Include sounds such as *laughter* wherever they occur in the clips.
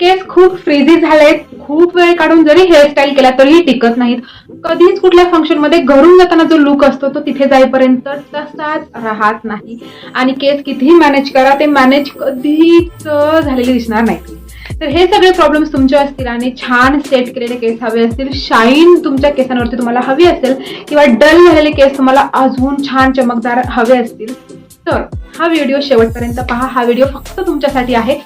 केस खूप फ्रीजी झालेत. खूप वेळ काढून जरी हेअरस्टाईल केला तरीही टिकत नाहीत. कधीच कुठल्या फंक्शनमध्ये घरून जाताना जो लुक असतो तो तिथे जाईपर्यंत तसाच राहत नाही. आणि केस कितीही मॅनेज करा ते मॅनेज कधीच झालेले दिसणार नाही. तर हे सगळे प्रॉब्लेम्स तुमचे असतील आणि छान सेट केलेले केस हवे असतील शाईन तुमच्या केसांवरती तुम्हाला हवी असेल किंवा डल झालेले केस तुम्हाला अजून छान चमकदार हवे असतील तर हा व्हिडिओ शेवटपर्यंत पहा. हा व्हिडिओ फक्त तुमच्यासाठी आहे.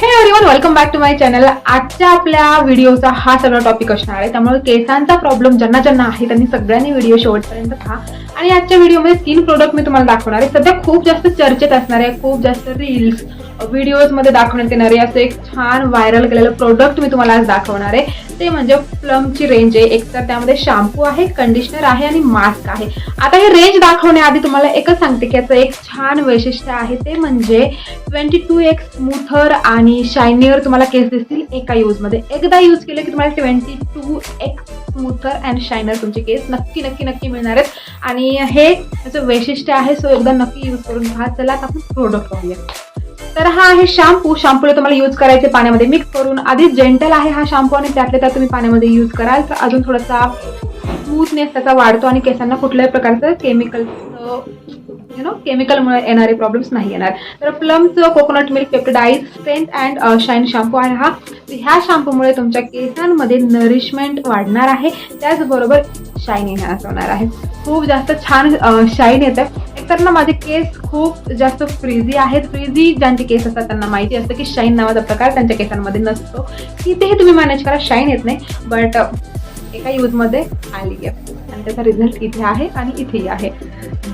हे everyone welcome back to my channel आजच्या आपल्या व्हिडिओचा हा सगळा टॉपिक असणार आहे. त्यामुळे केसांचा प्रॉब्लेम ज्यांना ज्यांना आहे त्यांनी सगळ्यांनी व्हिडिओ शेवटपर्यंत पहा. आणि आजच्या व्हिडिओमध्ये तीन प्रोडक्ट मी तुम्हाला दाखवणार आहे. सध्या खूप जास्त चर्चेत असणारे खूप जास्त रील्स व्हिडिओजमध्ये दाखवण्यात येणारे असं एक छान व्हायरल केलेलं प्रोडक्ट मी तुम्हाला आज दाखवणार आहे. ते म्हणजे प्लमची रेंज आहे. एक तर त्यामध्ये शॅम्पू आहे कंडिशनर आहे आणि मास्क आहे. आता हे रेंज दाखवण्याआधी तुम्हाला एकच सांगते की याचं एक छान वैशिष्ट्य आहे. ते म्हणजे ट्वेंटी टू एक्स स्मूथर आणि शायनियर तुम्हाला केस दिसतील एका यूजमध्ये एकदा यूज केले की तुम्हाला twenty two x smoother and shinier तुमचे केस नक्की नक्की नक्की मिळणार आहेत. आणि हे त्याचं वैशिष्ट्य आहे सो एकदा नक्की यूज करून पहा. चला आता आपण प्रोडक्ट पाहूया. तर हा आहे शॅम्पू शॅम्पूला तुम्हाला यूज करायचे पाण्यामध्ये मिक्स करून. आधी जेंटल आहे हा शॅम्पू आणि त्यातल्या त्यात तुम्ही पाण्यामध्ये यूज कराल. तर अजून थोडासा स्मूथनेस त्याचा वाढतो आणि केसांना कुठल्याही प्रकारचं केमिकल यु नो केमिकलमुळे येणारे प्रॉब्लेम्स नाही येणार. तर प्लमचं coconut milk peptides strength and shine shampoo आहे हा. ह्या शॅम्पूमुळे तुमच्या केसांमध्ये नरिशमेंट वाढणार आहे. त्याचबरोबर शाईन येणार होणार आहे. खूप जास्त छान uh, शाईन येतं एकतर ना माझे केस खूप जास्त फ्रीझी आहेत. फ्रीझी ज्यांचे केस असतात त्यांना माहिती असतं की शाईन नावाचा प्रकार त्यांच्या केसांमध्ये नसतो. तिथेही तुम्ही मॅनेज करा शाईन येत नाही. बट एका यूजमध्ये आली आहे. आणि त्याचा रिझल्ट इथे आहे आणि इथेही आहे.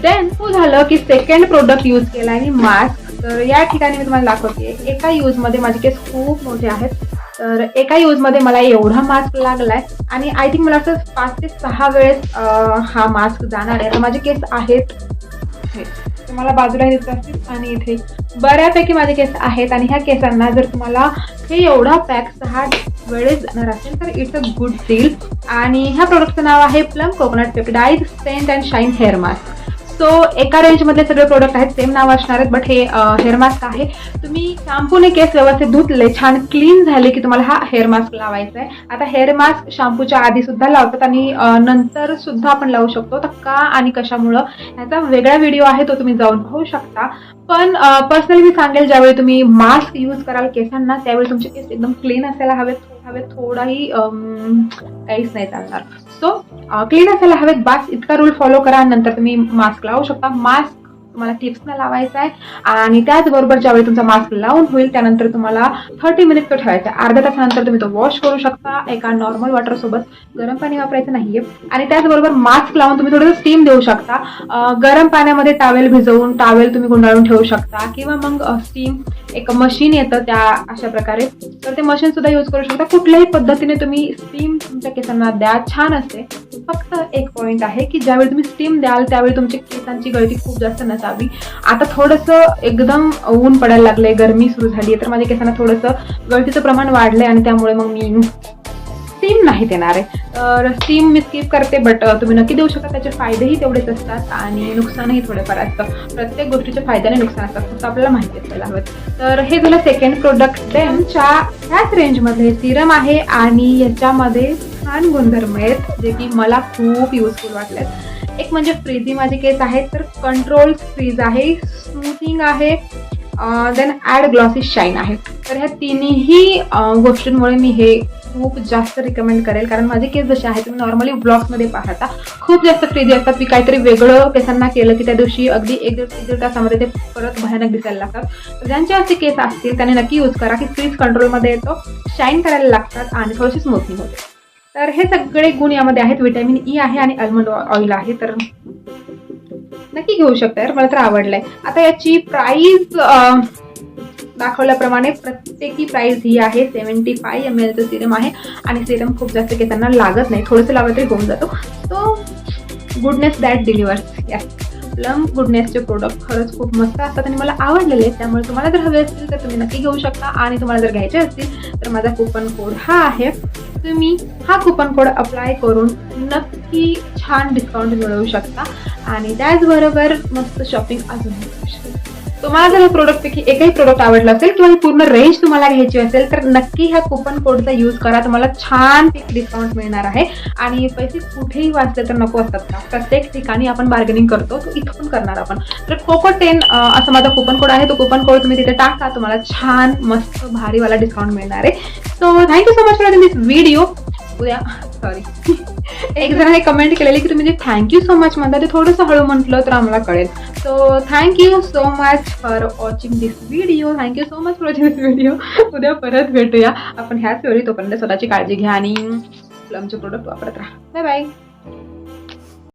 देन तो झालं की सेकंड प्रोडक्ट यूज केला आणि मास्क तर या ठिकाणी मी तुम्हाला दाखवते. एका यूजमध्ये माझे केस खूप मोठे आहेत. तर एका यूजमध्ये मला एवढा मास्क लागलाय. आणि आय थिंक मला असं पाच ते सहा वेळेस हा मास्क जाणार आहे. तर माझे केस आहेत तुम्हाला बाजूला दिसत असतील आणि इथे बऱ्यापैकी माझे केस आहेत आणि ह्या केसांना जर तुम्हाला हे एवढा पॅक सहा वेळेस जाणार असेल तर इट्स अ गुड डील आणि ह्या प्रोडक्टचं नाव आहे Plum coconut peptides scent and shine hair mask so एका रेंजमधले सगळे प्रोडक्ट आहेत सेम नाव असणार आहेत बट हे हेअर मास्क आहे. तुम्ही शॅम्पूने केस व्यवस्थित धुतले छान क्लीन झाले की तुम्हाला हा हेअर मास्क लावायचा आहे. आता हेअर मास्क शॅम्पूच्या आधी सुद्धा लावतात आणि नंतर सुद्धा आपण लावू शकतो. तर का आणि कशामुळं? ह्याचा वेगळा व्हिडिओ आहे तो तुम्ही जाऊन पाहू शकता. पण पर्सनली मी सांगेल ज्यावेळी तुम्ही मास्क यूज कराल केसांना त्यावेळी तुमचे केस एकदम क्लीन असायला हवेत. हवेत थोडाही काहीच नाही चालणार. सो क्लीन असायला हवेत बास इतका रूल फॉलो करा नंतर तुम्ही मास्क लावू शकता. मास्क तुम्हाला टिप्सला लावायचा आहे. आणि त्याचबरोबर ज्यावेळी तुमचा मास्क लावून होईल त्यानंतर तुम्हाला थर्टी मिनिट तो ठेवायचा आहे. अर्ध्या तासानंतर तुम्ही तो वॉश करू शकता. एका नॉर्मल वॉटर सोबत गरम पाणी वापरायचं नाहीये. आणि त्याचबरोबर मास्क लावून तुम्ही थोडंसं स्टीम देऊ शकता. गरम पाण्यामध्ये टावेल भिजवून टावेल तुम्ही गुंडाळून ठेवू शकता. किंवा मग स्टीम एक मशीन येतं त्या अशा प्रकारे. तर ते मशीन सुद्धा यूज करू शकता. कुठल्याही पद्धतीने तुम्ही स्टीम तुमच्या केसांना द्या. छान असते. फक्त एक पॉईंट आहे की ज्यावेळी तुम्ही स्टीम द्याल त्यावेळी तुमच्या केसांची गळती खूप जास्त नसावी. आता थोडंसं एकदम ऊन पडायला लागलंय गरमी सुरू झाली आहे तर माझ्या केसांना थोडंसं गळतीचं प्रमाण वाढलंय आणि त्यामुळे मग मी स्टीम नाही देणार आहे. तर स्टीम मी स्किप करते बट तुम्ही नक्की देऊ शकता. त्याचे फायदेही तेवढेच असतात आणि नुकसानही थोडेफार असतं. प्रत्येक गोष्टीचे फायदे आणि नुकसान असतात फक्त आपल्याला माहिती असायला हवं तर हे झालं सेकंड प्रोडक्ट डेमच्या ह्याच रेंजमध्ये सिरम आहे आणि याच्यामध्ये छान गुणधर्म आहेत जे की मला खूप युजफुल वाटलेत एक म्हणजे फ्रीझी माझे केस आहेत तर कंट्रोल फ्रीज आहे स्मूथिंग आहे देन ॲड ग्लॉसी शाईन आहे. तर ह्या तिन्ही गोष्टींमुळे मी हे खूप जास्त रिकमेंड करेल. कारण माझे केस जसे आहेत तुम्ही नॉर्मली ब्लॉग्समध्ये पाहता. खूप जास्त फ्रीजी असतात. मी काहीतरी वेगळं केसांना केलं की त्या दिवशी अगदी एक दीड एक दीड तासामध्ये ते परत भयानक दिसायला लागतात. तर ज्यांचे असे केस असतील त्यांनी नक्की यूज करा की फ्रीज कंट्रोलमध्ये येतो शाईन करायला लागतात आणि थोडीशी स्मूथिंग होते तर हे सगळे गुण यामध्ये आहेत. व्हिटॅमिन ई e आहे आणि अल्मंड ऑइल आहे. तर नक्की घेऊ शकता. यार मला तर आवडलंय. आता याची प्राईज दाखवल्याप्रमाणे प्रत्येकी प्राइस ही आहे सेव्हन्टी फाय एम एलचं सिरम आहे. आणि सिरम खूप जास्त केसांना लागत नाही. थोडंसं लावलं तरी होऊन जातो. तो गुडनेस दॅट डिलिव्हर्स या प्लम गुडनेसचे प्रोडक्ट खरंच खूप मस्त असतात आणि मला आवडलेले आहेत. त्यामुळे तुम्हाला जर हवे असतील तर तुम्ही नक्की घेऊ शकता. आणि तुम्हाला जर घ्यायचे असतील तर माझा कुपन कोड हा आहे. तुम्ही हा कुपन कोड अप्लाय करून नक्की छान डिस्काउंट मिळवू शकता. आणि त्याचबरोबर मस्त शॉपिंग अजून करू शकता तुम्हाला जर या प्रोडक्टपैकी एकही प्रोडक्ट आवडलं असेल किंवा ही पूर्ण रेंज तुम्हाला घ्यायची असेल तर नक्की ह्या कुपन कोडचा यूज करा. तुम्हाला छान डिस्काउंट मिळणार आहे. आणि पैसे कुठेही वाचले तर नको असतात का? प्रत्येक ठिकाणी आपण बार्गेनिंग करतो. तो इथून पण करणार आपण. तर कोको टेन असं माझा कुपन कोड आहे. तो कुपन कोड तुम्ही तिथे टाका. तुम्हाला छान मस्त भारीवाला डिस्काउंट मिळणार आहे. So thank you so much for this video उद्या सॉरी *laughs* एक जणांनी कमेंट केलेली की तुम्ही जे थँक्यू सो मच म्हणता ते थोडंसं हळू म्हटलं तर आम्हाला कळेल. So thank you so much for watching this video thank you so much for watching this video उद्या परत भेटूया. आपण ह्याच वेळी तोपर्यंत स्वतःची काळजी घ्या आणि प्लमचे प्रोडक्ट वापरत राहा. Bye bye